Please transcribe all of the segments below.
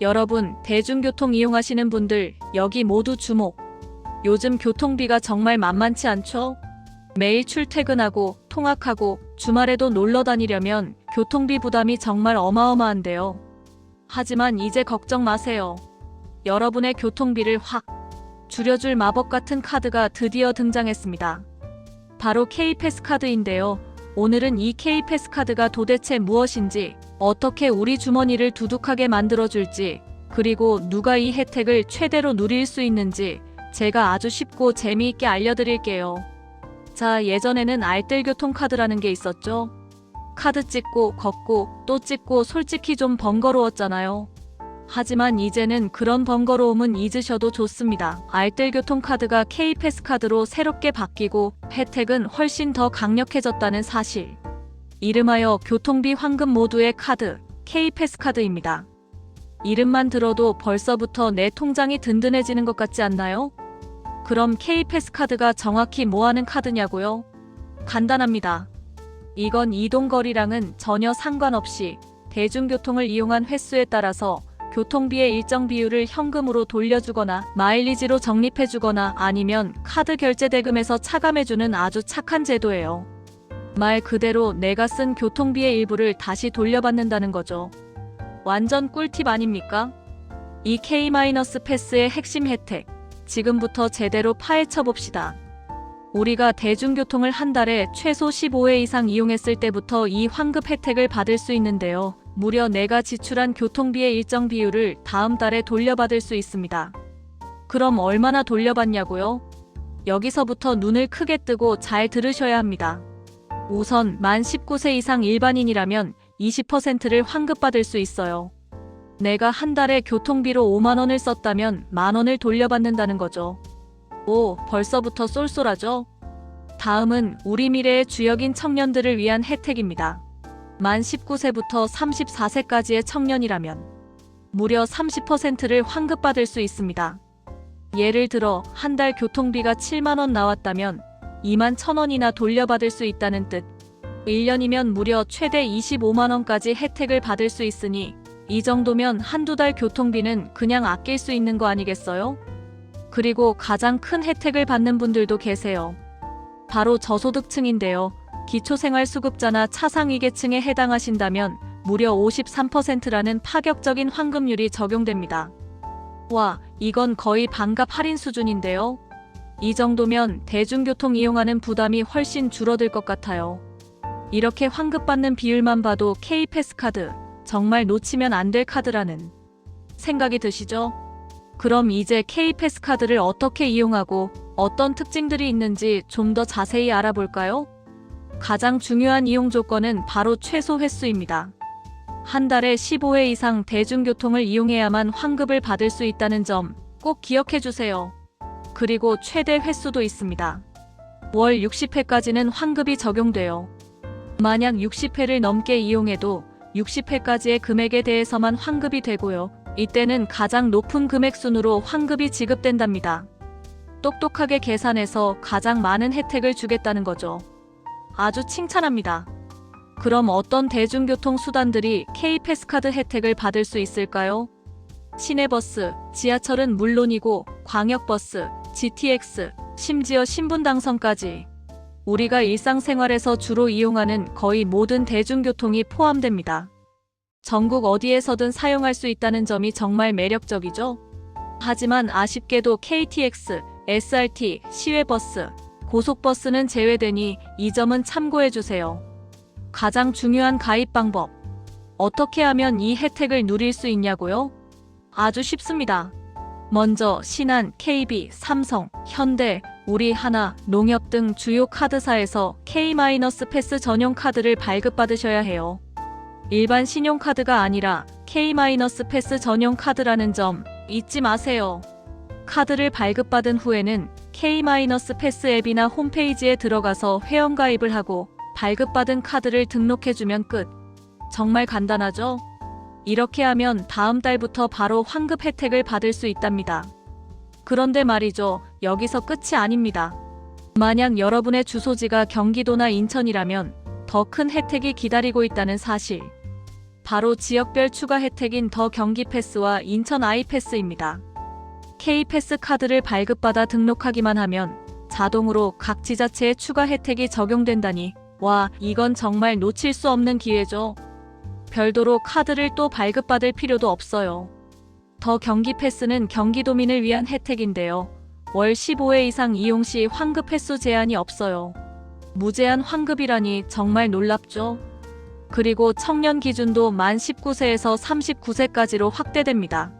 여러분, 대중교통 이용하시는 분들, 여기 모두 주목. 요즘 교통비가 정말 만만치 않죠? 매일 출퇴근하고, 통학하고, 주말에도 놀러 다니려면 교통비 부담이 정말 어마어마한데요. 하지만 이제 걱정 마세요. 여러분의 교통비를 확 줄여줄 마법 같은 카드가 드디어 등장했습니다. 바로 K패스 카드인데요. 오늘은 이 K패스 카드가 도대체 무엇인지, 어떻게 우리 주머니를 두둑하게 만들어줄지, 그리고 누가 이 혜택을 최대로 누릴 수 있는지 제가 아주 쉽고 재미있게 알려드릴게요. 자, 예전에는 알뜰교통 카드라는 게 있었죠. 카드 찍고 걷고 또 찍고 솔직히 좀 번거로웠잖아요. 하지만 이제는 그런 번거로움은 잊으셔도 좋습니다. 알뜰교통 카드가 K패스 카드로 새롭게 바뀌고 혜택은 훨씬 더 강력해졌다는 사실. 이름하여 교통비 황금 모두의 카드, K패스 카드입니다. 이름만 들어도 벌써부터 내 통장이 든든해지는 것 같지 않나요? 그럼 K패스 카드가 정확히 뭐 하는 카드냐고요? 간단합니다. 이건 이동거리랑은 전혀 상관없이 대중교통을 이용한 횟수에 따라서 교통비의 일정 비율을 현금으로 돌려주거나 마일리지로 적립해주거나 아니면 카드 결제 대금에서 차감해주는 아주 착한 제도예요. 말 그대로 내가 쓴 교통비의 일부를 다시 돌려받는다는 거죠. 완전 꿀팁 아닙니까? 이 K-패스의 핵심 혜택. 지금부터 제대로 파헤쳐 봅시다. 우리가 대중교통을 한 달에 최소 15회 이상 이용했을 때부터 이 환급 혜택을 받을 수 있는데요. 무려 내가 지출한 교통비의 일정 비율을 다음 달에 돌려받을 수 있습니다. 그럼 얼마나 돌려받냐고요? 여기서부터 눈을 크게 뜨고 잘 들으셔야 합니다. 우선 만 19세 이상 일반인이라면 20%를 환급받을 수 있어요. 내가 한 달에 교통비로 5만 원을 썼다면 만 원을 돌려받는다는 거죠. 오, 벌써부터 쏠쏠하죠? 다음은 우리 미래의 주역인 청년들을 위한 혜택입니다. 만 19세부터 34세까지의 청년이라면 무려 30%를 환급받을 수 있습니다. 예를 들어 한 달 교통비가 7만 원 나왔다면 2만 1천 원이나 돌려받을 수 있다는 뜻. 1년이면 무려 최대 25만 원까지 혜택을 받을 수 있으니 이 정도면 한두 달 교통비는 그냥 아낄 수 있는 거 아니겠어요? 그리고 가장 큰 혜택을 받는 분들도 계세요. 바로 저소득층인데요. 기초생활수급자나 차상위계층에 해당하신다면 무려 53%라는 파격적인 환급률이 적용됩니다. 와, 이건 거의 반값 할인 수준인데요. 이 정도면 대중교통 이용하는 부담이 훨씬 줄어들 것 같아요. 이렇게 환급받는 비율만 봐도 K패스 카드, 정말 놓치면 안 될 카드라는 생각이 드시죠? 그럼 이제 K패스 카드를 어떻게 이용하고 어떤 특징들이 있는지 좀 더 자세히 알아볼까요? 가장 중요한 이용 조건은 바로 최소 횟수입니다. 한 달에 15회 이상 대중교통을 이용해야만 환급을 받을 수 있다는 점 꼭 기억해 주세요. 그리고 최대 횟수도 있습니다. 월 60회까지는 환급이 적용돼요. 만약 60회를 넘게 이용해도 60회까지의 금액에 대해서만 환급이 되고요. 이때는 가장 높은 금액 순으로 환급이 지급된답니다. 똑똑하게 계산해서 가장 많은 혜택을 주겠다는 거죠. 아주 칭찬합니다. 그럼 어떤 대중교통 수단들이 K패스 카드 혜택을 받을 수 있을까요? 시내버스, 지하철은 물론이고 광역버스, GTX, 심지어 신분당선까지 우리가 일상생활에서 주로 이용하는 거의 모든 대중교통이 포함됩니다. 전국 어디에서든 사용할 수 있다는 점이 정말 매력적이죠. 하지만 아쉽게도 KTX, SRT, 시외버스, 고속버스는 제외되니 이 점은 참고해 주세요. 가장 중요한 가입 방법. 어떻게 하면 이 혜택을 누릴 수 있냐고요? 아주 쉽습니다. 먼저 신한, KB, 삼성, 현대, 우리 하나, 농협 등 주요 카드사에서 K-패스 전용 카드를 발급받으셔야 해요. 일반 신용카드가 아니라 K-패스 전용 카드라는 점 잊지 마세요. 카드를 발급받은 후에는 K-패스 앱이나 홈페이지에 들어가서 회원가입을 하고 발급받은 카드를 등록해주면 끝. 정말 간단하죠? 이렇게 하면 다음 달부터 바로 환급 혜택을 받을 수 있답니다. 그런데 말이죠. 여기서 끝이 아닙니다. 만약 여러분의 주소지가 경기도나 인천이라면 더 큰 혜택이 기다리고 있다는 사실. 바로 지역별 추가 혜택인 더 경기 패스와 인천 아이 패스입니다. K패스 카드를 발급받아 등록하기만 하면 자동으로 각 지자체에 추가 혜택이 적용된다니 와 이건 정말 놓칠 수 없는 기회죠. 별도로 카드를 또 발급받을 필요도 없어요. 더 경기 패스는 경기도민을 위한 혜택인데요. 월 15회 이상 이용 시 환급 횟수 제한이 없어요. 무제한 환급이라니 정말 놀랍죠? 그리고 청년 기준도 만 19세에서 39세까지로 확대됩니다.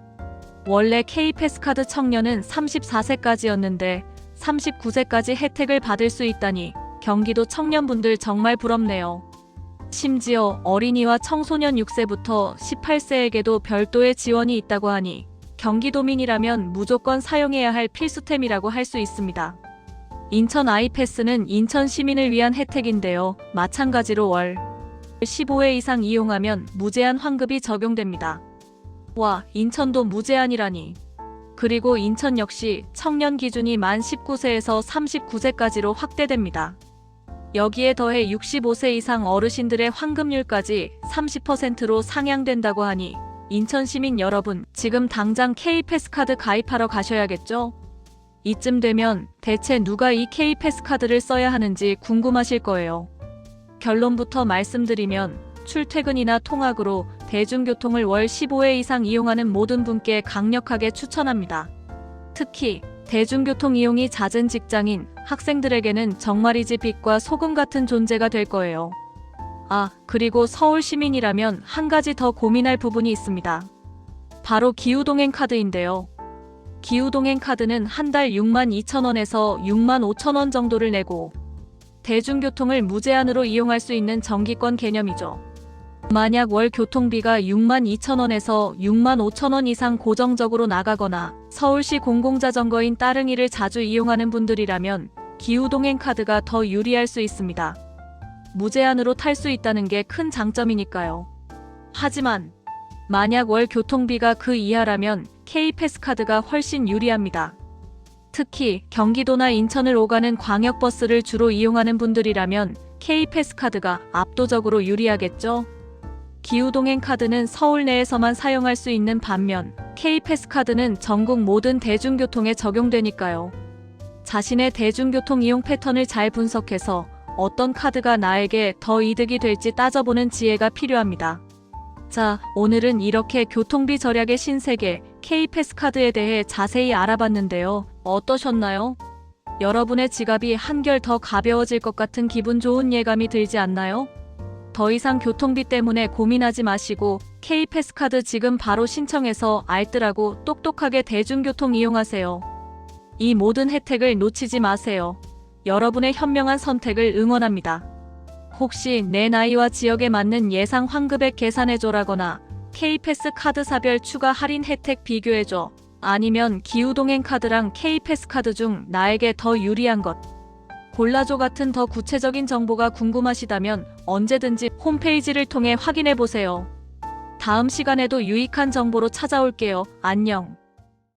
원래 K패스카드 청년은 34세까지였는데 39세까지 혜택을 받을 수 있다니 경기도 청년분들 정말 부럽네요. 심지어 어린이와 청소년 6세부터 18세에게도 별도의 지원이 있다고 하니 경기도민이라면 무조건 사용해야 할 필수템이라고 할 수 있습니다. 인천 아이패스는 인천 시민을 위한 혜택인데요. 마찬가지로 월 15회 이상 이용하면 무제한 환급이 적용됩니다. 와, 인천도 무제한이라니. 그리고 인천 역시 청년 기준이 만 19세에서 39세까지로 확대됩니다. 여기에 더해 65세 이상 어르신들의 환급률까지 30%로 상향된다고 하니 인천 시민 여러분 지금 당장 K패스카드 가입하러 가셔야겠죠? 이쯤 되면 대체 누가 이 K패스카드를 써야 하는지 궁금하실 거예요. 결론부터 말씀드리면 출퇴근이나 통학으로 대중교통을 월 15회 이상 이용하는 모든 분께 강력하게 추천합니다. 특히 대중교통 이용이 잦은 직장인, 학생들에게는 정말이지 빛과 소금 같은 존재가 될 거예요. 아, 그리고 서울 시민이라면 한 가지 더 고민할 부분이 있습니다. 바로 기후동행 카드인데요. 기후동행 카드는 한 달 6만 2천 원에서 6만 5천 원 정도를 내고 대중교통을 무제한으로 이용할 수 있는 정기권 개념이죠. 만약 월 교통비가 6만 2천 원에서 6만 5천 원 이상 고정적으로 나가거나 서울시 공공자전거인 따릉이를 자주 이용하는 분들이라면 기후동행 카드가 더 유리할 수 있습니다. 무제한으로 탈 수 있다는 게 큰 장점이니까요. 하지만 만약 월 교통비가 그 이하라면 K패스 카드가 훨씬 유리합니다. 특히 경기도나 인천을 오가는 광역버스를 주로 이용하는 분들이라면 K패스 카드가 압도적으로 유리하겠죠? 기후동행 카드는 서울 내에서만 사용할 수 있는 반면 K패스 카드는 전국 모든 대중교통에 적용되니까요. 자신의 대중교통 이용 패턴을 잘 분석해서 어떤 카드가 나에게 더 이득이 될지 따져보는 지혜가 필요합니다. 자, 오늘은 이렇게 교통비 절약의 신세계 K패스 카드에 대해 자세히 알아봤는데요. 어떠셨나요? 여러분의 지갑이 한결 더 가벼워질 것 같은 기분 좋은 예감이 들지 않나요? 더 이상 교통비 때문에 고민하지 마시고 K패스 카드 지금 바로 신청해서 알뜰하고 똑똑하게 대중교통 이용하세요. 이 모든 혜택을 놓치지 마세요. 여러분의 현명한 선택을 응원합니다. 혹시 내 나이와 지역에 맞는 예상 환급액 계산해줘라거나 K패스 카드 사별 추가 할인 혜택 비교해줘. 아니면 기후동행 카드랑 K패스 카드 중 나에게 더 유리한 것. 골라줘 같은 더 구체적인 정보가 궁금하시다면 언제든지 홈페이지를 통해 확인해 보세요. 다음 시간에도 유익한 정보로 찾아올게요. 안녕.